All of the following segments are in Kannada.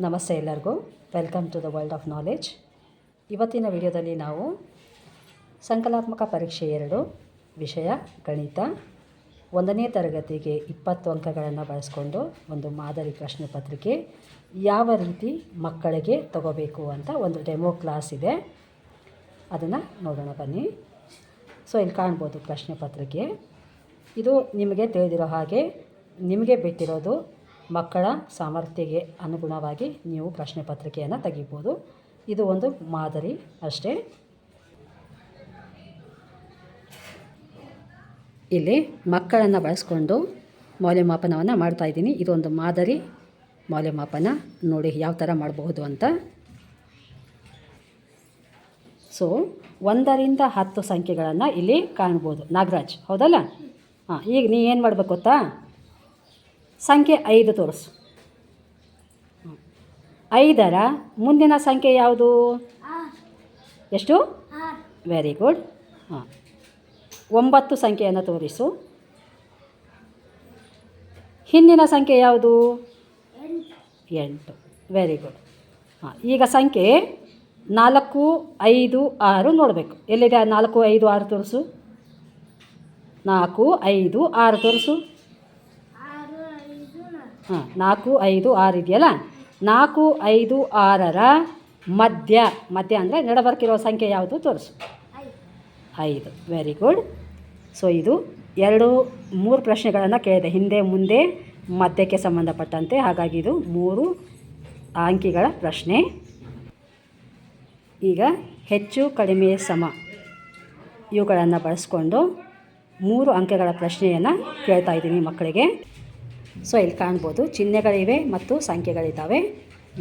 ನಮಸ್ತೆ ಎಲ್ಲರಿಗೂ. Welcome to the world of knowledge ಇವತ್ತಿನ ವಿಡಿಯೋದಲ್ಲಿ ನಾವು ಸಂಕಲಾತ್ಮಕ ಪರೀಕ್ಷೆ ಎರಡು, ವಿಷಯ, ಗಣಿತ, ಒಂದನೇ ತರಗತಿಗೆ ಇಪ್ಪತ್ತು ಅಂಕಗಳನ್ನು ಬಳಸ್ಕೊಂಡು ಒಂದು ಮಾದರಿ ಪ್ರಶ್ನೆ ಪತ್ರಿಕೆ ಯಾವ ರೀತಿ ಮಕ್ಕಳಿಗೆ ತಗೋಬೇಕು ಅಂತ ಒಂದು ಡೆಮೋ ಕ್ಲಾಸ್ ಇದೆ. ಅದನ್ನು ನೋಡೋಣ, ಬನ್ನಿ. ಸೊ ಇಲ್ಲಿ ಕಾಣ್ಬೋದು ಪ್ರಶ್ನೆ ಪತ್ರಿಕೆ. ಇದು ನಿಮಗೆ ತಿಳಿದಿರೋ ಹಾಗೆ ನಿಮಗೆ ಬಿಟ್ಟಿರೋದು ಮಕ್ಕಳ ಸಾಮರ್ಥ್ಯಕ್ಕೆ ಅನುಗುಣವಾಗಿ ನೀವು ಪ್ರಶ್ನೆ ಪತ್ರಿಕೆಯನ್ನು ತೆಗಿಬೋದು. ಇದು ಒಂದು ಮಾದರಿ ಅಷ್ಟೇ. ಇಲ್ಲಿ ಮಕ್ಕಳನ್ನು ಬಳಸ್ಕೊಂಡು ಮೌಲ್ಯಮಾಪನವನ್ನು ಮಾಡ್ತಾ ಇದ್ದೀನಿ. ಇದೊಂದು ಮಾದರಿ. ಮೌಲ್ಯಮಾಪನ ನೋಡಿ ಯಾವ ಥರ ಮಾಡಬಹುದು ಅಂತ. ಸೊ ಒಂದರಿಂದ ಹತ್ತು ಸಂಖ್ಯೆಗಳನ್ನು ಇಲ್ಲಿ ಕಾಣ್ಬೋದು. ನಾಗರಾಜ್, ಹೌದಲ್ಲ? ಹಾಂ, ಈಗ ನೀ ಏನು ಮಾಡ್ಬೇಕು ಗೊತ್ತಾ? ಸಂಖ್ಯೆ ಐದು ತೋರಿಸು. ಐದರ ಮುಂದಿನ ಸಂಖ್ಯೆ ಯಾವುದು? ಎಷ್ಟು? ವೆರಿ ಗುಡ್ ಹಾಂ. ಒಂಬತ್ತು ಸಂಖ್ಯೆಯನ್ನು ತೋರಿಸು. ಹಿಂದಿನ ಸಂಖ್ಯೆ ಯಾವುದು? ಎಂಟು. ವೆರಿ ಗುಡ್ ಹಾಂ. ಈಗ ಸಂಖ್ಯೆ ನಾಲ್ಕು, ಐದು, ಆರು ನೋಡಬೇಕು. ಎಲ್ಲಿದೆ ನಾಲ್ಕು, ಐದು, ಆರು ತೋರಿಸು? ನಾಲ್ಕು, ಐದು, ಆರು ತೋರಿಸು. ಹಾಂ ನಾಲ್ಕು, ಐದು, ಆರು ಇದೆಯಲ್ಲ? ನಾಲ್ಕು, ಐದು, ಆರರ ಮಧ್ಯ. ಮಧ್ಯ ಅಂದರೆ ನಡಬರ್ಕಿರೋ ಸಂಖ್ಯೆ ಯಾವುದು? ತೋರಿಸು. ಐದು. ವೆರಿ ಗುಡ್ ಸೊ ಇದು ಎರಡು, ಮೂರು ಪ್ರಶ್ನೆಗಳನ್ನು ಕೇಳಿದೆ. ಹಿಂದೆ, ಮುಂದೆ, ಮಧ್ಯಕ್ಕೆ ಸಂಬಂಧಪಟ್ಟಂತೆ. ಹಾಗಾಗಿ ಇದು ಮೂರು ಅಂಕಿಗಳ ಪ್ರಶ್ನೆ. ಈಗ ಹೆಚ್ಚು, ಕಡಿಮೆ, ಸಮ ಇವುಗಳನ್ನು ಬಳಸ್ಕೊಂಡು ಮೂರು ಅಂಕೆಗಳ ಪ್ರಶ್ನೆಯನ್ನು ಕೇಳ್ತಾ ಇದ್ದೀನಿ ಮಕ್ಕಳಿಗೆ. ಸೊ ಇಲ್ಲಿ ಕಾಣ್ಬೋದು. ಚಿಹ್ನೆಗಳಿವೆ ಮತ್ತು ಸಂಖ್ಯೆಗಳಿದ್ದಾವೆ.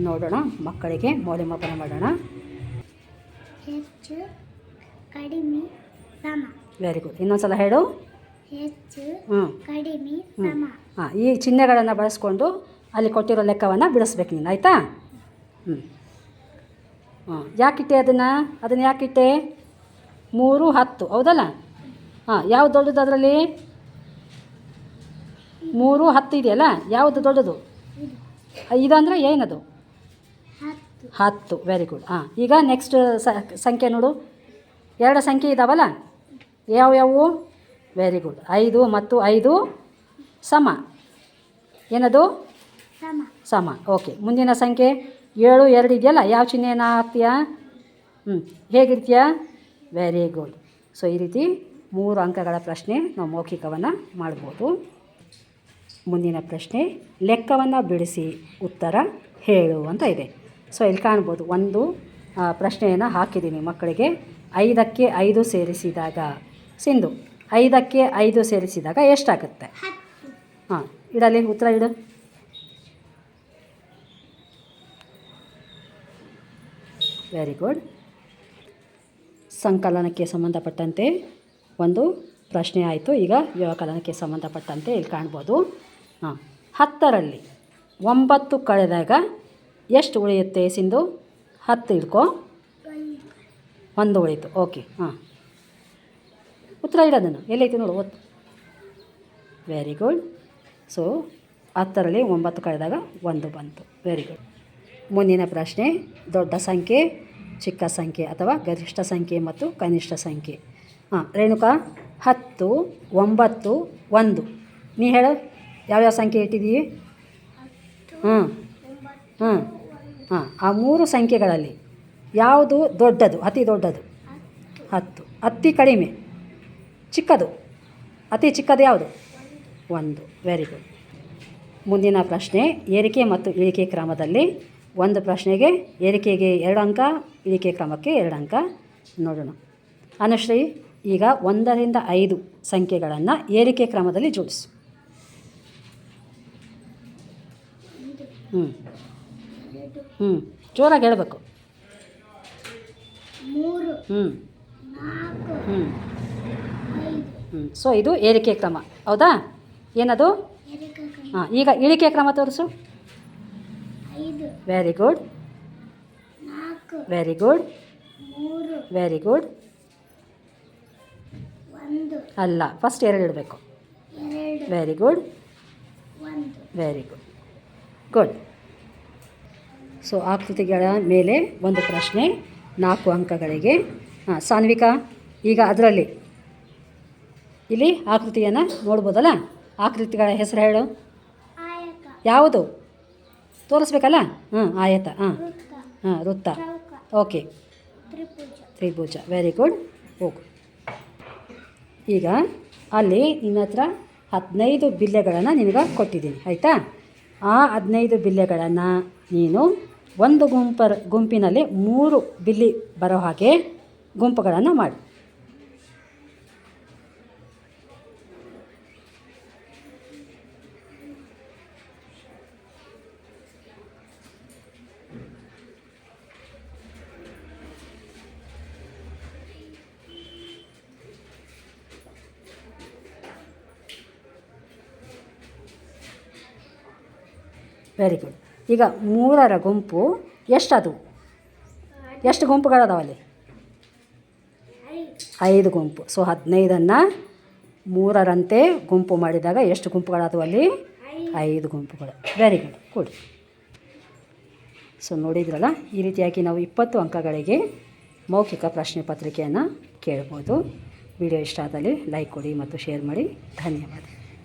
ನೋಡೋಣ ಮಕ್ಕಳಿಗೆ ಮೌಲ್ಯಮಾಪನ ಮಾಡೋಣ. ಹೆಚ್ಚು ಕಡಿಮೆ ಸಮ. ವೆರಿ ಗುಡ್ ಇನ್ನೊಂದು ಸಲ ಹೇಳು. ಹೆಚ್ಚು ಹ್ಞೂ ಕಡಿಮೆ ಸಮ. ಹಾಂ ಈ ಚಿಹ್ನೆಗಳನ್ನು ಬಳಸ್ಕೊಂಡು ಅಲ್ಲಿ ಕೊಟ್ಟಿರೋ ಲೆಕ್ಕವನ್ನು ಬಿಡಿಸ್ಬೇಕು ನೀನು ಆಯಿತಾ? ಹ್ಞೂ ಹಾಂ ಯಾಕಿಟ್ಟೆ ಅದನ್ನು? ಅದನ್ನು ಯಾಕಿಟ್ಟೆ? ಮೂರು ಹತ್ತು. ಹೌದಲ್ಲ? ಹಾಂ ಯಾವ್ದು ದೊಡ್ಡದು ಅದರಲ್ಲಿ? ಮೂರು ಹತ್ತು ಇದೆಯಲ್ಲ? ಯಾವುದು ದೊಡ್ಡದು? ಇದಂದರೆ ಏನದು? ಹತ್ತು. ವೆರಿ ಗುಡ್ ಹಾಂ ಈಗ ನೆಕ್ಸ್ಟ್ ಸಂಖ್ಯೆ ನೋಡು. ಎರಡು ಸಂಖ್ಯೆ ಇದ್ದಾವಲ್ಲ ಯಾವ್ಯಾವು ವೆರಿ ಗುಡ್ ಐದು ಮತ್ತು ಐದು ಸಮ. ಏನದು? ಸಮ. ಸಮ. ಓಕೆ ಮುಂದಿನ ಸಂಖ್ಯೆ ಏಳು ಎರಡು ಇದೆಯಲ್ಲ? ಯಾವ ಚಿಹ್ನೆಯನ್ನು ಹಾಕ್ತೀಯಾ? ಹ್ಞೂ ಹೇಗಿರ್ತೀಯಾ? ವೆರಿ ಗುಡ್ ಸೊ ಈ ರೀತಿ ಮೂರು ಅಂಕಗಳ ಪ್ರಶ್ನೆ ನಾವು ಮೌಖಿಕವನ್ನು ಮಾಡ್ಬೋದು. ಮುಂದಿನ ಪ್ರಶ್ನೆ, ಲೆಕ್ಕವನ್ನು ಬಿಡಿಸಿ ಉತ್ತರ ಹೇಳು ಅಂತ ಇದೆ. ಸೊ ಇಲ್ಲಿ ಕಾಣ್ಬೋದು, ಒಂದು ಪ್ರಶ್ನೆಯನ್ನು ಹಾಕಿದ್ದೀನಿ ಮಕ್ಕಳಿಗೆ. ಐದಕ್ಕೆ ಐದು ಸೇರಿಸಿದಾಗ, ಸಿಂಧು, ಐದಕ್ಕೆ ಐದು ಸೇರಿಸಿದಾಗ ಎಷ್ಟಾಗುತ್ತೆ? ಹಾಂ, ಇಡಲಿ ಉತ್ತರ ಇಡು. ವೆರಿ ಗುಡ್ ಸಂಕಲನಕ್ಕೆ ಸಂಬಂಧಪಟ್ಟಂತೆ ಒಂದು ಪ್ರಶ್ನೆ ಆಯಿತು. ಈಗ ವ್ಯವಕಲನಕ್ಕೆ ಸಂಬಂಧಪಟ್ಟಂತೆ ಇಲ್ಲಿ ಕಾಣ್ಬೋದು. ಹಾಂ ಹತ್ತರಲ್ಲಿ ಒಂಬತ್ತು ಕಳೆದಾಗ ಎಷ್ಟು ಉಳಿಯುತ್ತೆ ಸಿಂಧು? ಹತ್ತು ಇಡ್ಕೊ ಒಂದು ಉಳಿತು. ಓಕೆ. ಹಾಂ. ಉತ್ತರ ಇಡೋದನ್ನು. ಎಲ್ಲೈತಿ ನೋಡು? ಓದ್ ವೆರಿ ಗುಡ್ ಸೊ ಹತ್ತರಲ್ಲಿ ಒಂಬತ್ತು ಕಳೆದಾಗ ಒಂದು ಬಂತು. ವೆರಿ ಗುಡ್ ಮುಂದಿನ ಪ್ರಶ್ನೆ, ದೊಡ್ಡ ಸಂಖ್ಯೆ, ಚಿಕ್ಕ ಸಂಖ್ಯೆ ಅಥವಾ ಗರಿಷ್ಠ ಸಂಖ್ಯೆ ಮತ್ತು ಕನಿಷ್ಠ ಸಂಖ್ಯೆ? ಹಾಂ, ರೇಣುಕಾ, ಹತ್ತು, ಒಂಬತ್ತು, ಒಂದು. ನೀ ಹೇಳು. ಯಾವ್ಯಾವ ಸಂಖ್ಯೆ ಇಟ್ಟಿದ್ದೀವಿ? ಹ್ಞೂ ಹ್ಞೂ ಹಾಂ ಆ ಮೂರು ಸಂಖ್ಯೆಗಳಲ್ಲಿ ಯಾವುದು ದೊಡ್ಡದು, ಅತಿ ದೊಡ್ಡದು? ಹತ್ತು. ಅತಿ ಕಡಿಮೆ, ಚಿಕ್ಕದು. ಅತಿ ಚಿಕ್ಕದು ಯಾವುದು? ಒಂದು. ವೆರಿ ಗುಡ್ ಮುಂದಿನ ಪ್ರಶ್ನೆ, ಏರಿಕೆ ಮತ್ತು ಇಳಿಕೆ ಕ್ರಮದಲ್ಲಿ ಒಂದು ಪ್ರಶ್ನೆಗೆ ಏರಿಕೆಗೆ ಎರಡು ಅಂಕ, ಇಳಿಕೆ ಕ್ರಮಕ್ಕೆ ಎರಡು ಅಂಕ. ನೋಡೋಣ. ಅನುಶ್ರೀ, ಈಗ ಒಂದರಿಂದ ಐದು ಸಂಖ್ಯೆಗಳನ್ನು ಏರಿಕೆ ಕ್ರಮದಲ್ಲಿ ಜೋಡಿಸು. ಹ್ಞೂ ಹ್ಞೂ ಜೋರಾಗಿ ಹೇಳಬೇಕು. ಮೂರು ಹ್ಞೂ ಹ್ಞೂ ಹ್ಞೂ ಸೊ ಇದು ಏರಿಕೆ ಕ್ರಮ. ಹೌದಾ? ಏನದು? ಹಾಂ ಈಗ ಇಳಿಕೆ ಕ್ರಮ ತೋರಿಸು. Very good very good very good ಅಲ್ಲ ಫಸ್ಟ್ ಎರಡು ಇಡಬೇಕು. Very good very good good so ಆಕೃತಿಗಳ ಮೇಲೆ ಒಂದು ಪ್ರಶ್ನೆ ನಾಲ್ಕು ಅಂಕಗಳಿಗೆ. ಹಾಂ ಸಾನ್ವಿಕಾ ಈಗ ಅದರಲ್ಲಿ. ಇಲ್ಲಿ ಆಕೃತಿಯನ್ನು ನೋಡ್ಬೋದಲ್ಲ? ಆಕೃತಿಗಳ ಹೆಸರು ಹೇಳು. ಯಾವುದು? ತೋರಿಸ್ಬೇಕಲ್ಲ? ಹಾಂ ಆಯತ. ಹಾಂ. ಹಾಂ ವೃತ್ತ. ಓಕೆ. ತ್ರಿಭುಜ. ತ್ರಿಭುಜ. ವೆರಿ ಗುಡ್ ಹೋಗು. ಈಗ ಅಲ್ಲಿ ನಿನ್ನ ಹತ್ರ ಹದಿನೈದು ಬಿಲ್ಲೆಗಳನ್ನು ನಿನಗೆ ಕೊಟ್ಟಿದ್ದೀನಿ. ಆಯಿತಾ? ಆ ಹದಿನೈದು ಬಿಲ್ಲೆಗಳನ್ನು ನೀನು ಒಂದು ಗುಂಪರ ಗುಂಪಿನಲ್ಲಿ ಮೂರು ಬಿಲ್ಲಿ ಬರೋ ಹಾಗೆ ಗುಂಪುಗಳನ್ನು ಮಾಡು. ವೆರಿ ಗುಡ್ ಈಗ ಮೂರರ ಗುಂಪು ಎಷ್ಟದು? ಎಷ್ಟು ಗುಂಪುಗಳದಾವಲ್ಲಿ? ಐದು ಗುಂಪು. ಸೊ ಹದಿನೈದನ್ನು ಮೂರರಂತೆ ಗುಂಪು ಮಾಡಿದಾಗ ಎಷ್ಟು ಗುಂಪುಗಳಾದವು ಅಲ್ಲಿ? ಐದು ಗುಂಪುಗಳು. ವೆರಿ ಗುಡ್ ಕೊಡಿ ಸೊ ನೋಡಿದ್ರಲ್ಲ, ಈ ರೀತಿಯಾಗಿ ನಾವು ಇಪ್ಪತ್ತು ಅಂಕಗಳಿಗೆ ಮೌಖಿಕ ಪ್ರಶ್ನೆ ಪತ್ರಿಕೆಯನ್ನು ಕೇಳ್ಬೋದು. ವಿಡಿಯೋ ಇಷ್ಟ ಆದಲ್ಲಿ ಲೈಕ್ ಕೊಡಿ ಮತ್ತು ಶೇರ್ ಮಾಡಿ. ಧನ್ಯವಾದ.